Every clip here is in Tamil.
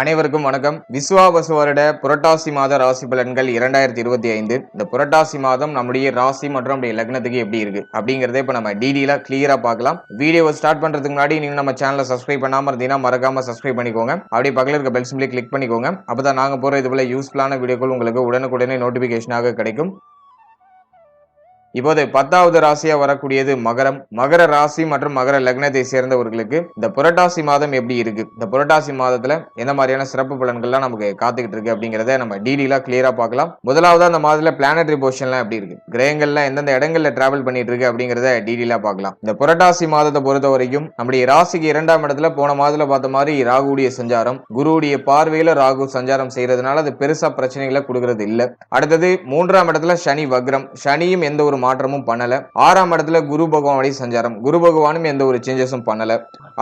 அனைவருக்கும் வணக்கம். விஸ்வாவசு வருட புரட்டாசி மாத ராசி பலன்கள் இரண்டாயிரத்தி இருபத்தி ஐந்து. இந்த புரட்டாசி மாதம் நம்முடைய ராசி மற்றும் நம்முடைய லக்னத்துக்கு எப்படி இருக்கு? அப்படிங்கறத இப்ப நம்ம டீடெயிலா கிளியரா பார்க்கலாம். வீடியோ ஸ்டார்ட் பண்றதுக்கு முன்னாடி நீங்க நம்ம சேனலை சப்ஸ்கிரைப் பண்ணாம இருந்தீங்கன்னா மறக்காம சப்ஸ்கிரைப் பண்ணிக்கோங்க. அப்படியே பக்கத்தில் இருக்க பெல் சிம்லி கிளிக் பண்ணிக்கோங்க. அப்பதான் நாங்க போற இது போல யூஸ்ஃபுல்லான வீடியோக்கள் உங்களுக்கு உடனுக்குடனே நோட்டிபிகேஷனாக கிடைக்கும். இப்போது பத்தாவது ராசியா வரக்கூடியது மகரம். மகர ராசி மற்றும் மகர லக்னத்தை சேர்ந்தவர்களுக்கு இந்த புரட்டாசி மாதம் எப்படி இருக்கு? இந்த புரட்டாசி மாதத்துல எந்த மாதிரியான சிறப்பு பலன்கள்லாம் நமக்கு காத்துக்கிட்டு இருக்கு அப்படிங்கறத நம்ம டீடெயிலா கிளியரா பார்க்கலாம். முதலாவது அந்த மாதத்துல பிளானட்ரி பொசிஷன்லாம் எப்படி இருக்கு? கிரகங்கள்லாம் எந்தெந்த இடங்கள்ல டிராவல் பண்ணிட்டு இருக்கு அப்படிங்கறத டீடெயிலா பார்க்கலாம். இந்த புரட்டாசி மாதத்தை பொறுத்த வரைக்கும் நம்முடைய ராசிக்கு இரண்டாம் இடத்துல போன மாதத்துல பார்த்த மாதிரி ராகுடைய சஞ்சாரம் குருவுடைய பார்வையில ராகு சஞ்சாரம் செய்யறதுனால அது பெருசா பிரச்சனைகளை கொடுக்கறது இல்லை. அடுத்தது மூன்றாம் இடத்துல சனி வக்ரம். சனியும் எந்த ஒரு மாற்றமும் பண்ணல. ஆறாம் இடத்துல குரு பகவானுடைய சஞ்சாரம். குரு பகவானும் எந்த ஒரு சேஞ்சஸும் பண்ணல.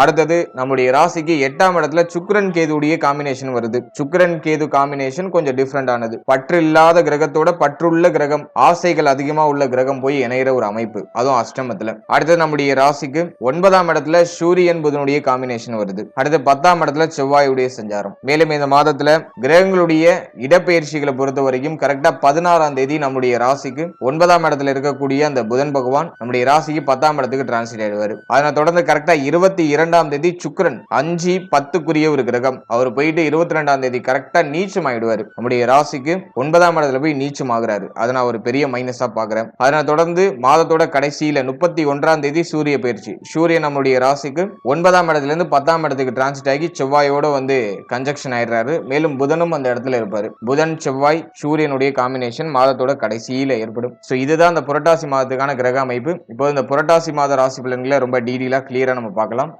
அடுத்தது நம்முடைய ராசிக்கு எட்டாம் இடத்துல சுக்ரன் கேதுடைய காம்பினேஷன் வருது. சுக்கிரன் கேது காம்பினேஷன் கொஞ்சம் டிஃப்ரெண்ட் ஆனது. பற்று இல்லாத கிரகத்தோட பற்றுள்ள கிரகம் ஆசைகள் அதிகமா உள்ள கிரகம் போய் இணையிற ஒரு அமைப்பு. அதுவும் அஷ்டமத்துல. அடுத்தது நம்முடைய ராசிக்கு ஒன்பதாம் இடத்துல சூரியன் புதனுடைய காம்பினேஷன் வருது. அடுத்து பத்தாம் இடத்துல செவ்வாயுடைய சஞ்சாரம். மேலும் இந்த மாதத்துல கிரகங்களுடைய இடப்பெயர்ச்சிகளை பொறுத்த வரைக்கும் கரெக்டா பதினாறாம் தேதி நம்முடைய ராசிக்கு ஒன்பதாம் இடத்துல இருக்க இருக்கக்கூடிய அந்த புதன் பகவான் நம்முடைய ராசிக்கு பத்தாம் இடத்துக்கு டிரான்ஸ்லேட் ஆயிடுவாரு. அதனை தொடர்ந்து கரெக்டா இருபத்தி இரண்டாம் தேதி சுக்கிரன் அஞ்சு பத்துக்குரிய ஒரு கிரகம். அவர் போயிட்டு இருபத்தி ரெண்டாம் தேதி கரெக்டா நீச்சம் ஆயிடுவாரு நம்முடைய ராசிக்கு ஒன்பதாம் இடத்துல போய் நீச்சம் ஆகுறாரு அதை நான் ஒரு பெரிய மைனஸா பாக்குறேன் அதனை தொடர்ந்து மாதத்தோட கடைசியில முப்பத்தி ஒன்றாம் தேதி சூரிய பயிற்சி. சூரியன் நம்முடைய ராசிக்கு ஒன்பதாம் இடத்துல இருந்து பத்தாம் இடத்துக்கு டிரான்ஸ்லேட் ஆகி செவ்வாயோட வந்து கன்ஜெக்ஷன் ஆயிடுறாரு. மேலும் புதனும் அந்த இடத்துல இருப்பாரு. புதன் செவ்வாய் சூரியனுடைய காம்பினேஷன் மாதத்தோட கடைசியில ஏற்படும். சோ இதுதான் அந்த புரட்டாசி மாதத்துக்கான கிரக அமைப்பு. இப்போ இந்த புரட்டாசி மாத ராசி பலன்களை ரொம்ப டீடெயிலாக கிளியராக நம்ம பார்க்கலாம்.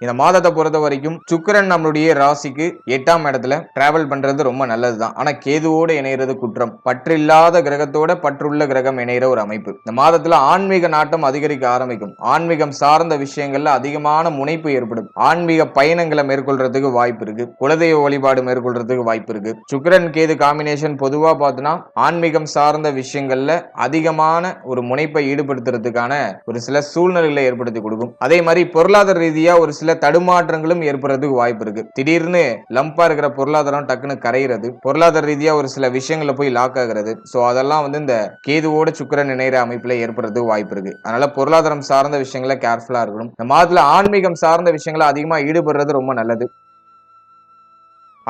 இந்த மாதத்தை பொறுத்த வரைக்கும் சுக்கிரன் நம்மளுடைய ராசிக்கு எட்டாம் இடத்துல டிராவல் பண்றது ரொம்ப நல்லதுதான். ஆனா கேதுவோடு இணையிறது குற்றம். பற்றில்லாத கிரகத்தோட பற்றுள்ள கிரகம் இணையிற ஒரு அமைப்பு. இந்த மாதத்துல ஆன்மீக நாட்டம் அதிகரிக்க ஆரம்பிக்கும். ஆன்மீகம் சார்ந்த விஷயங்கள்ல அதிகமான முனைப்பு ஏற்படும். ஆன்மீக பயணங்களை மேற்கொள்றதுக்கு வாய்ப்பு இருக்கு. குலதெய்வ வழிபாடு மேற்கொள்றதுக்கு வாய்ப்பு இருக்கு. சுக்கிரன் கேது காம்பினேஷன் பொதுவா பார்த்தோன்னா ஆன்மீகம் சார்ந்த விஷயங்கள்ல அதிகமான ஒரு முனைப்பை ஈடுபடுத்துறதுக்கான ஒரு சில சூழ்நிலைகளை ஏற்படுத்தி கொடுக்கும். அதே மாதிரி பொருளாதார ரீதியா ஒரு சில தடுமாற்றங்களும் ஏற்படுறதுக்கு வாய்ப்பு இருக்கு. திடீர்னு லம்பா இருக்கிற பொருளாதாரம் டக்குன்னு கரையிறது பொருளாதார ரீதியா ஒரு சில விஷயங்களை போய் லாக் ஆகுறது. சோ அதெல்லாம் வந்து இந்த கேதுவோட சுக்கிரன் இணைகிற அமைப்புல ஏற்படுறதுக்கு வாய்ப்பு இருக்கு. அதனால பொருளாதாரம் சார்ந்த விஷயங்களை கேர்ஃபுல்லா இருக்கணும். இந்த மாதத்துல ஆன்மீகம் சார்ந்த விஷயங்களை அதிகமா ஈடுபடுறது ரொம்ப நல்லது.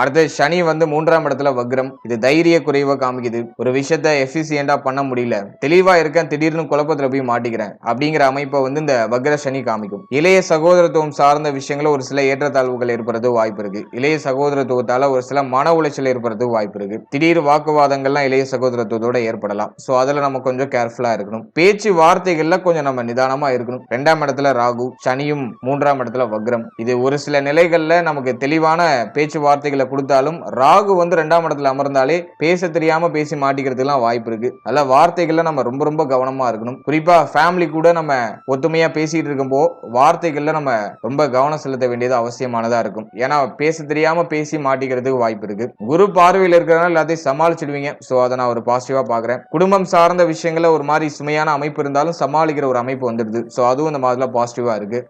அடுத்து சனி வந்து மூன்றாம் இடத்துல வக்ரம். இது தைரிய குறைவை காமிக்குது. ஒரு விஷயத்த எஃபிசியண்டா பண்ண முடியல. தெளிவா இருக்கேன் திடீர்னு குழப்பத்துல போய் மாட்டிக்கிறேன் அப்படிங்கிற அமைப்பை வந்து இந்த வக்ர சனி காமிக்கும். இளைய சகோதரத்துவம் சார்ந்த விஷயங்கள ஒரு சில ஏற்றத்தாழ்வுகள் ஏற்படுறது வாய்ப்பு இருக்கு. இளைய சகோதரத்துவத்தால ஒரு சில மன உளைச்சல் ஏற்படுறது வாய்ப்பு இருக்கு. திடீர் வாக்குவாதங்கள்லாம் இளைய சகோதரத்துவத்தோட ஏற்படலாம். சோ அதுல நம்ம கொஞ்சம் கேர்ஃபுல்லா இருக்கணும். பேச்சு வார்த்தைகள்ல கொஞ்சம் நம்ம நிதானமா இருக்கணும். ரெண்டாம் இடத்துல ராகு சனியும் மூன்றாம் இடத்துல வக்ரம். இது ஒரு சில நிலைகள்ல நமக்கு தெளிவான பேச்சு வார்த்தைகளை கொடுத்தாலும் ராகு வந்து ரெண்டாம் இடத்துல அமர்ந்தாலே பேச தெரியாம பேசி மாட்டிக்கிறதுக்குலாம் வாய்ப்பு இருக்கு. அதனால வார்த்தைகள்ல நம்ம ரொம்ப ரொம்ப கவனமா இருக்கணும். குறிப்பா ஃபேமிலி கூட நம்ம ஒத்துமையா பேசிட்டு இருக்கும்போ வார்த்தைகள்ல நம்ம ரொம்ப கவனம் செலுத்த வேண்டியது அவசியமானதா இருக்கும். ஏன்னா பேச தெரியாம பேசி மாட்டிக்கிறதுக்கு வாய்ப்பு இருக்கு. குரு பார்வையில் இருக்கிறனால எல்லாத்தையும் சமாளிச்சிடுவீங்க. ஸோ அதை நான் ஒரு பாசிட்டிவா பாக்குறேன் குடும்பம் சார்ந்த விஷயங்கள்ல ஒரு மாதிரி சுமையான அமைப்பு இருந்தாலும் சமாளிக்கிற ஒரு அமைப்பு வந்துடுது. ஸோ அதுவும் இந்த மாதிரிலாம் பாசிட்டிவா இருக்கு.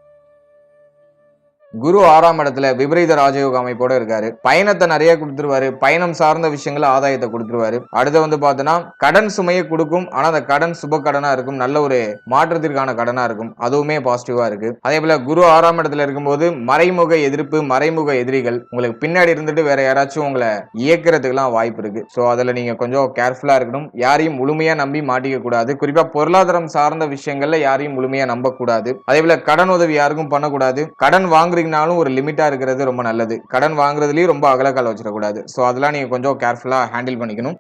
குரு ஆறாம் இடத்துல விபரீத ராஜயோக அமைப்போட இருக்காரு. பயணத்தை நிறைய கொடுத்துருவாரு. பயணம் சார்ந்த விஷயங்கள ஆதாயத்தை கொடுத்துருவாரு. அடுத்து வந்து பார்த்தோன்னா கடன் சுமையை கொடுக்கும். ஆனா அந்த கடன் சுப கடனா இருக்கும். நல்ல ஒரு மாற்றத்திற்கான கடனா இருக்கும். அதுவுமே பாசிட்டிவா இருக்கு. அதே போல குரு ஆறாம் இடத்துல இருக்கும்போது மறைமுக எதிர்ப்பு மறைமுக எதிரிகள் உங்களுக்கு பின்னாடி இருந்துட்டு வேற யாராச்சும் உங்களை இயக்கிறதுக்கெல்லாம் வாய்ப்பு இருக்கு. ஸோ அதுல நீங்க கொஞ்சம் கேர்ஃபுல்லா இருக்கணும். யாரையும் முழுமையா நம்பி மாட்டிக்க கூடாது. குறிப்பா பொருளாதாரம் சார்ந்த விஷயங்கள்ல யாரையும் முழுமையா நம்ப கூடாது அதே போல கடன் உதவி யாருக்கும் பண்ணக்கூடாது. கடன் வாங்குறீங்கனாலும் ஒரு லிமிட்டாக இருக்கிறது ரொம்ப நல்லது. கடன் வாங்குறதுலேயும் ரொம்ப அகலக்கால் வச்சிடக்கூடாது. ஸோ அதெல்லாம் நீங்க கொஞ்சம் கேர்ஃபுல்லா ஹேண்டில் பண்ணிக்கணும்.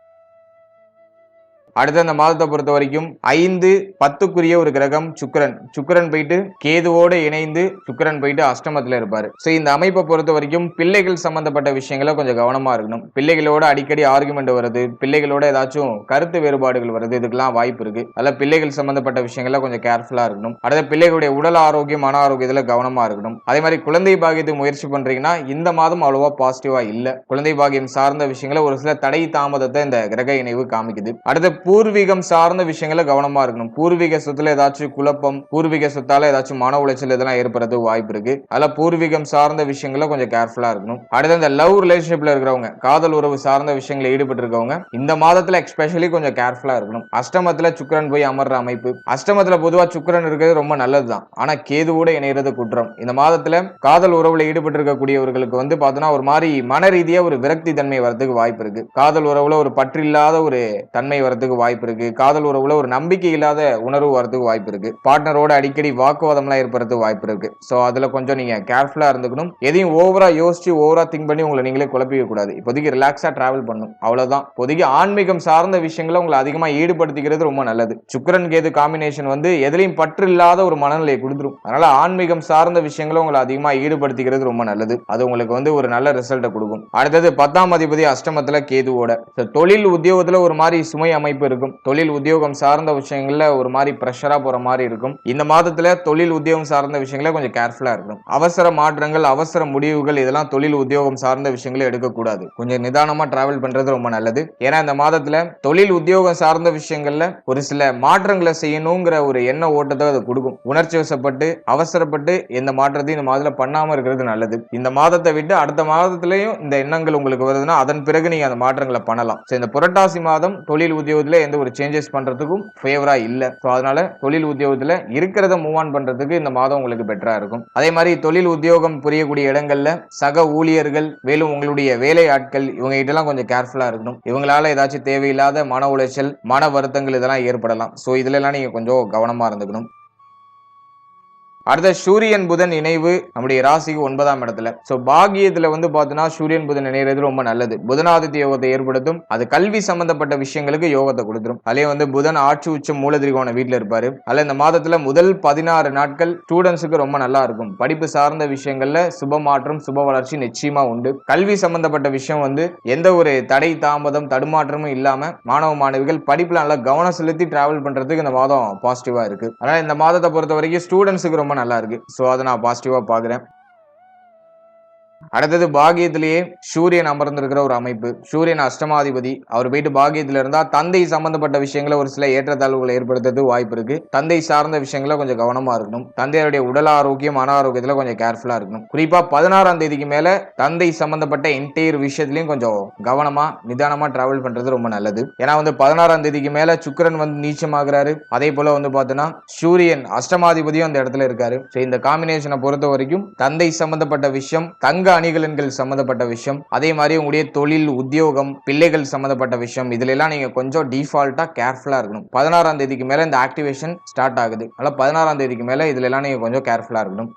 அடுத்த அந்த மாதத்தை பொறுத்த வரைக்கும் ஐந்து பத்துக்குரிய ஒரு கிரகம் சுக்கிரன். சுக்கிரன் போயிட்டு கேதுவோடு இணைந்து சுக்கிரன் போயிட்டு அஷ்டமத்தில் இருப்பார். ஸோ இந்த அமைப்பை பொறுத்த வரைக்கும் பிள்ளைகள் சம்பந்தப்பட்ட விஷயங்களை கொஞ்சம் கவனமாக இருக்கணும். பிள்ளைகளோட அடிக்கடி ஆர்குமெண்ட் வருது. பிள்ளைகளோட ஏதாச்சும் கருத்து வேறுபாடுகள் வருது. இதுக்கெல்லாம் வாய்ப்பு இருக்கு. அதில் பிள்ளைகள் சம்பந்தப்பட்ட விஷயங்கள்ல கொஞ்சம் கேர்ஃபுல்லாக இருக்கணும். அடுத்த பிள்ளைகளுடைய உடல் ஆரோக்கியம் மன ஆரோக்கியத்தில் கவனமாக இருக்கணும். அதே மாதிரி குழந்தை பாகியத்துக்கு முயற்சி பண்ணுறீங்கன்னா இந்த மாதம் அவ்வளோவா பாசிட்டிவாக இல்லை. குழந்தை பாகியம் சார்ந்த விஷயங்களை ஒரு சில தடை தாமதத்தை இந்த கிரக இணைவு காமிக்குது. அடுத்த பூர்வீகம் சார்ந்த விஷயங்கள கவனமா இருக்கணும். பூர்வீக சொத்துல ஏதாச்சும் குழப்பம் பூர்வீக சொத்தால ஏதாச்சும் மன உளைச்சல் இதெல்லாம் ஏற்படுறதுக்கு வாய்ப்பு இருக்கு. அதெல்லாம் பூர்வீகம் சார்ந்த விஷயங்கள கொஞ்சம் கேர்ஃபுல்லா இருக்கணும். அடுத்து இந்த லவ் ரிலேஷன்ஷிப்ல இருக்கிறவங்க காதல் உறவு சார்ந்த விஷயங்களை ஈடுபட்டு இருக்கவங்க இந்த மாதத்துல எக்ஸ்பெஷலி கொஞ்சம் கேர்ஃபுல்லா இருக்கணும். அஷ்டமத்துல சுக்கரன் போய் அமர்ற அமைப்பு. அஷ்டமத்துல பொதுவா சுக்கரன் இருக்கிறது ரொம்ப நல்லதுதான். ஆனா கேதுவோட இணையிறது குற்றம். இந்த மாதத்துல காதல் உறவுல ஈடுபட்டு இருக்கக்கூடியவர்களுக்கு வந்து பார்த்தோன்னா ஒரு மாதிரி மன ரீதியா ஒரு விரக்தி தன்மை வரதுக்கு வாய்ப்பு இருக்கு. காதல் உறவுல ஒரு பற்றில்லாத ஒரு தன்மை வரதுக்கு வாய்ப்பு இருக்கு. காதல் உறவுல ஒரு நம்பிக்கை இல்லாத உணர்வு வரதுக்கு வாய்ப்பு இருக்கு. பார்ட்னரோட அடிக்கடி வாக்குவாதம்லாம் ஏற்படுறதுக்கு வாய்ப்பு இருக்கு. ஸோ அதுல கொஞ்சம் நீங்க கேர்ஃபுல்லா இருந்துக்கணும். எதையும் ஓவரா யோசிச்சு ஓவரா திங்க் பண்ணி உங்களை நீங்களே குழப்பிக்க கூடாது. இப்போதைக்கு ரிலாக்ஸா டிராவல் பண்ணும் அவ்வளவுதான். இப்போதைக்கு ஆன்மீகம் சார்ந்த விஷயங்களை உங்களை அதிகமா ஈடுபடுத்திக்கிறது ரொம்ப நல்லது. சுக்கரன் கேது காம்பினேஷன் வந்து எதுலையும் பற்று இல்லாத ஒரு மனநிலையை கொடுத்துரும். அதனால ஆன்மீகம் சார்ந்த விஷயங்களை உங்களை அதிகமா ஈடுபடுத்திக்கிறது ரொம்ப நல்லது. அது உங்களுக்கு வந்து ஒரு நல்ல ரிசல்ட்டை கொடுக்கும். அடுத்தது பத்தாம் அதிபதி அஷ்டமத்துல கேதுவோட. தொழில் உத்தியோகத்துல ஒரு மாதிரி சுமை அமைப்பு இருக்கும். தொழில் உத்தியோகம் சார்ந்த விஷயங்கள்ல ஒரு மாதிரி ப்ரெஷரா போற மாதிரி இருக்கும். இந்த மாதத்துல தொழில் உத்தியோகம் சார்ந்த விஷயங்கள கொஞ்சம் கேர்ஃபுல்லா இருக்கணும். அவசர மாற்றங்கள் அவசர முடிவுகள் இதெல்லாம் தொழில் உத்தியோகம் சார்ந்த விஷயங்களை எடுக்கக்கூடாது. கொஞ்சம் நிதானமா டிராவல் பண்றது ரொம்ப நல்லது. ஏன்னா இந்த மாதத்துல தொழில் உத்தியோகம் சார்ந்த விஷயங்கள்ல ஒரு சில மாற்றங்களை செய்யணுங்கிற ஒரு எண்ண ஓட்டத்தை அது கொடுக்கும். உணர்ச்சி வசப்பட்டு அவசரப்பட்டு எந்த மாற்றத்தையும் இந்த மாதத்துல பண்ணாம இருக்கிறது நல்லது. இந்த மாதத்தை விட்டு அடுத்த மாதத்திலையும் இந்த எண்ணங்கள் உங்களுக்கு வருதுன்னா அதன் பிறகு நீங்க அந்த மாற்றங்களை பண்ணலாம். இந்த புரட்டாசி மாதம் தொழில் உத்தியோகத்துல எந்த ஒரு சேஞ்சஸ் பண்றதுக்கும் ஃபேவரா இல்ல. ஸோ அதனால தொழில் உத்தியோகத்துல இருக்கிறத மூவ் ஆன் பண்றதுக்கு இந்த மாதம் உங்களுக்கு பெட்டரா இருக்கும். அதே மாதிரி தொழில் உத்தியோகம் புரியக்கூடிய இடங்கள்ல சக ஊழியர்கள் மேலும் உங்களுடைய வேலை ஆட்கள் இவங்க கிட்டலாம் கொஞ்சம் கேர்ஃபுல்லா இருக்கணும். இவங்களால ஏதாச்சும் தேவையில்லாத மன உளைச்சல் மன வருத்தங்கள் இதெல்லாம் ஏற்படலாம். ஸோ இதுல எல்லாம் நீங்க கொஞ்சம் கவனமா இருந்துக்கணும். அடுத்த சூரியன் புதன் இணைவு நம்முடைய ராசிக்கு ஒன்பதாம் இடத்துல. சோ பாகியத்துல வந்து பார்த்தோன்னா சூரியன் புதன் இணைகிறது ரொம்ப நல்லது. புதனாதித்ய யோகத்தை ஏற்படுத்தும். அது கல்வி சம்பந்தப்பட்ட விஷயங்களுக்கு யோகத்தை கொடுத்துரும். அதே வந்து புதன் ஆட்சி உச்சம் மூலதிரிகோண வீட்டுல இருப்பாரு. அதுல இந்த மாதத்துல முதல் பதினாறு நாட்கள் ஸ்டூடெண்ட்ஸுக்கு ரொம்ப நல்லா இருக்கும். படிப்பு சார்ந்த விஷயங்கள்ல சுப மாற்றம் சுப வளர்ச்சி நிச்சயமா உண்டு. கல்வி சம்பந்தப்பட்ட விஷயம் வந்து எந்த ஒரு தடை தாமதம் தடுமாற்றமும் இல்லாம மாணவ மாணவிகள் படிப்புல நல்லா கவனம் செலுத்தி டிராவல் பண்றதுக்கு இந்த மாதம் பாசிட்டிவா இருக்கு. அதனால இந்த மாதத்தை பொறுத்த வரைக்கும் ஸ்டூடெண்ட்ஸுக்கு ரொம்ப நல்லா இருக்கு. ஸோ அதை நான் பாசிட்டிவா பாக்குறேன். அடுத்தது பாகியத்திலேயே சூரியன் அமர்ந்திருக்கிற ஒரு அமைப்பு. சூரியன் அஷ்டமாதிபதி. அவர் போயிட்டு பாகியத்தில் இருந்தா தந்தை சம்பந்தப்பட்ட விஷயங்களை ஒரு சில ஏற்றத்தாழ்வுகளை ஏற்படுத்துறது வாய்ப்பு இருக்கு. தந்தை சார்ந்த விஷயங்கள கொஞ்சம் கவனமா இருக்கணும். தந்தையருடைய உடல் ஆரோக்கியம் மன ஆரோக்கியத்துல கொஞ்சம் கேர்ஃபுல்லா இருக்கணும். குறிப்பா பதினாறாம் தேதிக்கு மேல தந்தை சம்பந்தப்பட்ட என்டையர் விஷயத்திலையும் கொஞ்சம் கவனமா நிதானமா டிராவல் பண்றது ரொம்ப நல்லது. ஏன்னா வந்து பதினாறாம் தேதிக்கு மேல சுக்கரன் வந்து நீச்சமாகிறாரு. அதே போல வந்து பார்த்தோன்னா சூரியன் அஷ்டமாதிபதியும் அந்த இடத்துல இருக்காரு. இந்த காம்பினேஷனை பொறுத்த வரைக்கும் தந்தை சம்பந்தப்பட்ட விஷயம் தங்க அணிகலன்கள் சம்மந்தப்பட்ட விஷயம் அதே மாதிரி உங்களுடைய தொழில் உத்தியோகம் பிள்ளைகள் சம்மந்தப்பட்ட விஷயம் இதுல எல்லாம் நீங்க கொஞ்சம் டிஃபால்ட்டா கேர்ஃபுல்லா இருக்கணும். பதினாறாம் தேதிக்கு மேல இந்த ஆக்டிவேஷன் ஸ்டார்ட் ஆகுது. அதனால பதினாறாம் தேதிக்கு மேல இதுல எல்லாம் நீங்க கொஞ்சம் கேர்ஃபுல்லா இருக்கணும்.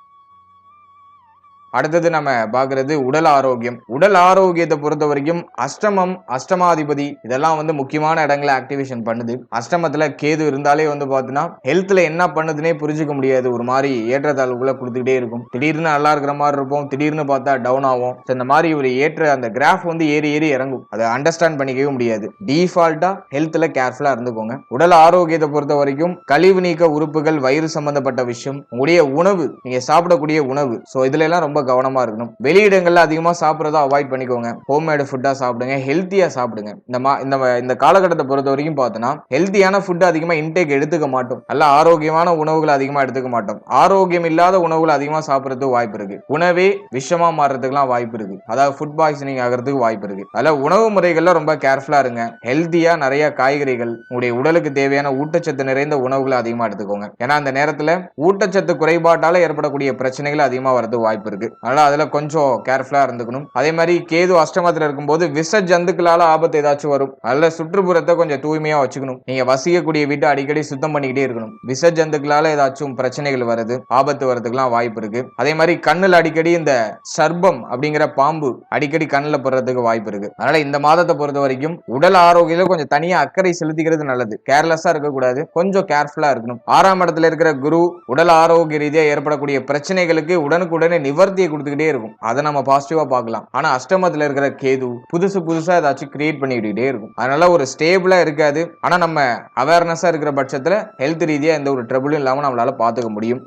அடுத்தது நம்ம பார்க்கறது உடல் ஆரோக்கியம். உடல் ஆரோக்கியத்தை பொறுத்த வரைக்கும் அஷ்டமம் அஷ்டமாதிபதி இதெல்லாம் வந்து முக்கியமான இடங்களை ஆக்டிவேஷன் பண்ணுது. அஷ்டமத்துல கேது இருந்தாலே வந்து பார்த்தீங்கன்னா ஹெல்த்ல என்ன பண்ணுதுன்னே புரிஞ்சுக்க முடியாது. ஒரு மாதிரி ஏற்றத்தாழ்வுகளை கொடுத்துக்கிட்டே இருக்கும். திடீர்னு நல்லா இருக்கிற மாதிரி இருப்போம். திடீர்னு பார்த்தா டவுன் ஆகும் இந்த மாதிரி ஒரு ஏற்ற அந்த கிராஃப் வந்து ஏறி ஏறி இறங்கும். அதை அண்டர்ஸ்டாண்ட் பண்ணிக்கவே முடியாது. டிஃபால்ட்டா ஹெல்த்ல கேர்ஃபுல்லா இருந்துக்கோங்க. உடல் ஆரோக்கியத்தை பொறுத்த வரைக்கும் கழிவு நீக்க உறுப்புகள் வயிறு சம்பந்தப்பட்ட விஷயம் உங்களுடைய உணவு நீங்க சாப்பிடக்கூடிய உணவு. ஸோ இதுல எல்லாம் ரொம்ப கவனமா இருக்கணும். வெளியிடங்கள்ல அதிகமா சாப்பிட்றத அவாய்ட் பண்ணிக்கோங்க. ஹோம்மேடு ஃபுட்டா சாப்பிடுங்க. ஹெல்த்தியா சாப்பிடுங்க. இந்த மா இந்த இந்த காலகட்டத்தை பொறுத்த வரைக்கும் பார்த்தோன்னா ஹெல்த்தியான ஃபுட் அதிகமா இன்டேக் எடுத்துக்க மாட்டோம். நல்ல ஆரோக்கியமான உணவுகளை அதிகமா எடுத்துக்க மாட்டோம். ஆரோக்கியம் இல்லாத உணவுகளை அதிகமா சாப்பிட்றதுக்கு வாய்ப்பு இருக்கு. உணவே விஷமா மாறுறதுக்குலாம் வாய்ப்பு இருக்கு. அதாவது ஃபுட் பாய்சனிங் ஆகிறதுக்கு வாய்ப்பு இருக்கு. அதில் உணவு முறைகள்ல ரொம்ப கேர்ஃபுல்லா இருங்க. ஹெல்த்தியா நிறைய காய்கறிகள் உங்களுடைய உடலுக்கு தேவையான ஊட்டச்சத்து நிறைந்த உணவுகளை அதிகமா எடுத்துக்கோங்க. ஏன்னா அந்த நேரத்துல ஊட்டச்சத்து குறைபாட்டால ஏற்படக்கூடிய பிரச்சனைகள் அதிகமா வரதுக்கு வாய்ப்பு இருக்கு. அதனால அதுல கொஞ்சம் கேர்ஃபுல்லா இருந்துக்கணும். அதே மாதிரி கேது அஷ்டமத்துல இருக்கும்போது விஷ ஜந்துக்களால ஆபத்து ஏதாச்சும் வரும். அதுல சுற்றுப்புறத்தை கொஞ்சம் தூய்மையா வச்சுக்கணும். நீங்க வசிக்கக்கூடிய வீட்டை அடிக்கடி சுத்தம் பண்ணிக்கிட்டே இருக்கணும். விஷ ஜந்துக்களால ஏதாச்சும் பிரச்சனைகள் வருது ஆபத்து வரதுக்குலாம் வாய்ப்பு இருக்கு. அதே மாதிரி கண்ணுல அடிக்கடி இந்த சர்பம் அப்படிங்கிற பாம்பு அடிக்கடி கண்ணுல படுறதுக்கு வாய்ப்பு இருக்கு. அதனால இந்த மாதத்தை பொறுத்த வரைக்கும் உடல் ஆரோக்கியத்துல கொஞ்சம் தனியா அக்கறை செலுத்திக்கிறது நல்லது. கேர்லெஸ்ஸா இருக்கக்கூடாது. கொஞ்சம் கேர்ஃபுல்லா இருக்கணும். ஆறாம் இடத்துல இருக்கிற குரு உடல் ஆரோக்கிய ரீதியா ஏற்படக்கூடிய பிரச்சனைகளுக்கு உடனுக்குடனே நிவர்த்தி நிவர்த்தியை கொடுத்துக்கிட்டே இருக்கும். அதை நம்ம பாசிட்டிவா பார்க்கலாம். ஆனா அஷ்டமத்துல இருக்கிற கேது புதுசு புதுசா ஏதாச்சும் கிரியேட் பண்ணிக்கிட்டே இருக்கும். அதனால ஒரு ஸ்டேபிளா இருக்காது. ஆனா நம்ம அவேர்னஸா இருக்கிற பட்சத்துல ஹெல்த் ரீதியா எந்த ஒரு ட்ரபிளும் இல்லாம நம்மளால பாத்துக்க முடியும்.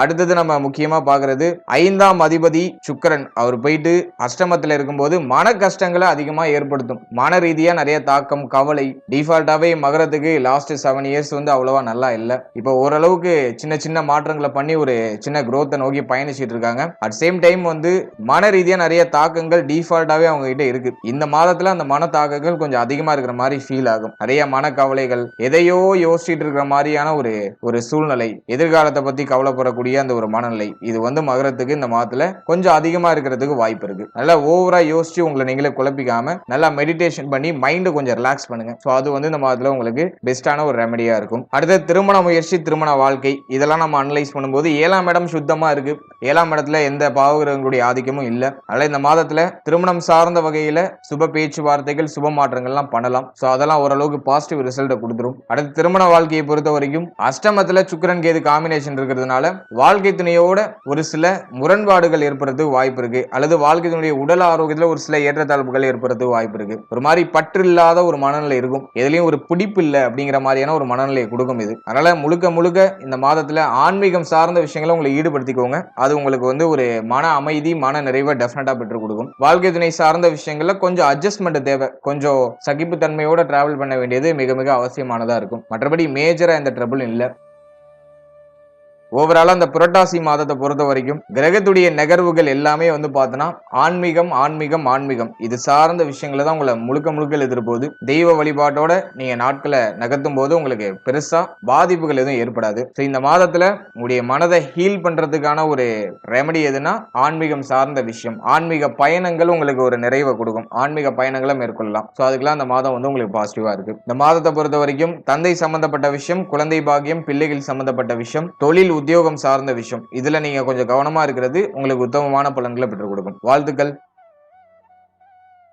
அடுத்தது நம்ம முக்கியமா பாக்குறது ஐந்தாம் அதிபதி சுக்கிரன். அவர் போயிட்டு அஷ்டமத்துல இருக்கும்போது மன கஷ்டங்களை அதிகமா ஏற்படுத்தும். மன ரீதியா நிறைய தாக்கம் கவலை டிஃபால்ட்டாவே மகரத்துக்கு லாஸ்ட் செவன் இயர்ஸ் வந்து அவ்வளவா நல்லா இல்லை. இப்போ ஓரளவுக்கு சின்ன சின்ன மாற்றங்களை பண்ணி ஒரு சின்ன குரோத்தை நோக்கி பயணிச்சிட்டு இருக்காங்க. அட் சேம் டைம் வந்து மன ரீதியா நிறைய தாக்கங்கள் டிஃபால்ட்டாவே அவங்க கிட்ட இருக்கு. இந்த மாதத்துல அந்த மன தாக்கங்கள் கொஞ்சம் அதிகமா இருக்கிற மாதிரி ஃபீல் ஆகும். நிறைய மனக்கவலைகள் எதையோ யோசிச்சுட்டு இருக்கிற மாதிரியான ஒரு ஒரு சூழ்நிலை. எதிர்காலத்தை பத்தி கவலைப்படக்கூடிய அந்த ஒரு மனநிலை. இது வந்து மகரத்துக்கு இந்த மாதத்துல கொஞ்சம் அதிகமா இருக்கிறதுக்கு வாய்ப்பு இருக்கு. நல்லா ஓவரா யோசிச்சு உங்களை நீங்களே குழப்பிக்காம நல்லா மெடிடேஷன் பண்ணி மைண்டை கொஞ்சம் ரிலாக்ஸ் பண்ணுங்க. ஸோ அது வந்து இந்த மாதத்துல உங்களுக்கு பெஸ்டான ஒரு ரெமடியா இருக்கும். அடுத்த திருமண முயற்சி திருமண வாழ்க்கை. இதெல்லாம் நம்ம அனலைஸ் பண்ணும்போது ஏழாம் இடம் சுத்தமா இருக்கு. ஏழாம் இடத்துல எந்த பாவகிரகங்களுடைய ஆதிக்கமும் இல்லை. அதனால இந்த மாதத்துல திருமணம் சார்ந்த வகையில சுப பேச்சுவார்த்தைகள் சுப மாற்றங்கள்லாம் பண்ணலாம். ஸோ அதெல்லாம் ஓரளவுக்கு பாசிட்டிவ் ரிசல்ட்டை கொடுத்துரும். அடுத்து திருமண வாழ்க்கையை பொறுத்த வரைக்கும் அஷ்டமத்துல சுக்கரன் கேது காம்பினேஷன் இருக்கிறதுனால வாழ்க்கை துணையோட ஒரு சில முரண்பாடுகள் ஏற்படுறதுக்கு வாய்ப்பு இருக்கு. அல்லது வாழ்க்கை துணையுடைய உடல் ஆரோக்கியத்துல ஒரு சில ஏற்றத்தாழ்வுகள் ஏற்படுறதுக்கு வாய்ப்பு இருக்கு. ஒரு மாதிரி பற்று இல்லாத ஒரு மனநிலை இருக்கும். எதுலயும் ஒரு பிடிப்பு இல்லை அப்படிங்கிற மாதிரியான ஒரு மனநிலையை கொடுக்கும் இது. அதனால முழுக்க முழுக்க இந்த மாதத்துல ஆன்மீகம் சார்ந்த விஷயங்களை உங்களை ஈடுபடுத்திக்கோங்க. அது உங்களுக்கு வந்து ஒரு மன அமைதி மன நிறைவை டெஃபினட்டா பெற்றுக் கொடுக்கும். வாழ்க்கை துணை சார்ந்த விஷயங்கள்ல கொஞ்சம் அட்ஜஸ்ட்மெண்ட் தேவை. கொஞ்சம் சகிப்பு தன்மையோட டிராவல் பண்ண வேண்டியது மிக மிக அவசியமானதா இருக்கும். மற்றபடி மேஜரா எந்த ட்ரபிள் இல்லை. ஓவராலாக அந்த புரட்டாசி மாதத்தை பொறுத்த வரைக்கும் கிரகத்துடைய நகர்வுகள் எல்லாமே வந்து பார்த்தோன்னா ஆன்மீகம் ஆன்மீகம் ஆன்மீகம். இது சார்ந்த விஷயங்களை தான் உங்களை முழுக்க முழுக்க எழுதிட்டு தெய்வ வழிபாட்டோட நீங்கள் நாட்களை நகர்த்தும் போது உங்களுக்கு பெருசாக பாதிப்புகள் எதுவும் ஏற்படாது. ஸோ இந்த மாதத்தில் உங்களுடைய மனதை ஹீல் பண்ணுறதுக்கான ஒரு ரெமடி எதுனா ஆன்மீகம் சார்ந்த விஷயம். ஆன்மீக பயணங்கள் உங்களுக்கு ஒரு நிறைவை கொடுக்கும். ஆன்மீக பயணங்களை மேற்கொள்ளலாம். ஸோ அதுக்கெல்லாம் அந்த மாதம் வந்து உங்களுக்கு பாசிட்டிவாக இருக்கு. இந்த மாதத்தை பொறுத்த வரைக்கும் தந்தை சம்மந்தப்பட்ட விஷயம் குழந்தை பாக்கியம் பிள்ளைகள் சம்மந்தப்பட்ட விஷயம் தொழில் உத்தியோகம் சார்ந்த விஷயம். இதுல நீங்க கொஞ்சம் கவனமா இருக்கிறது உங்களுக்கு உத்தமமான பலன்களை பெற்றுக் கொடுக்கும். வாழ்த்துக்கள்.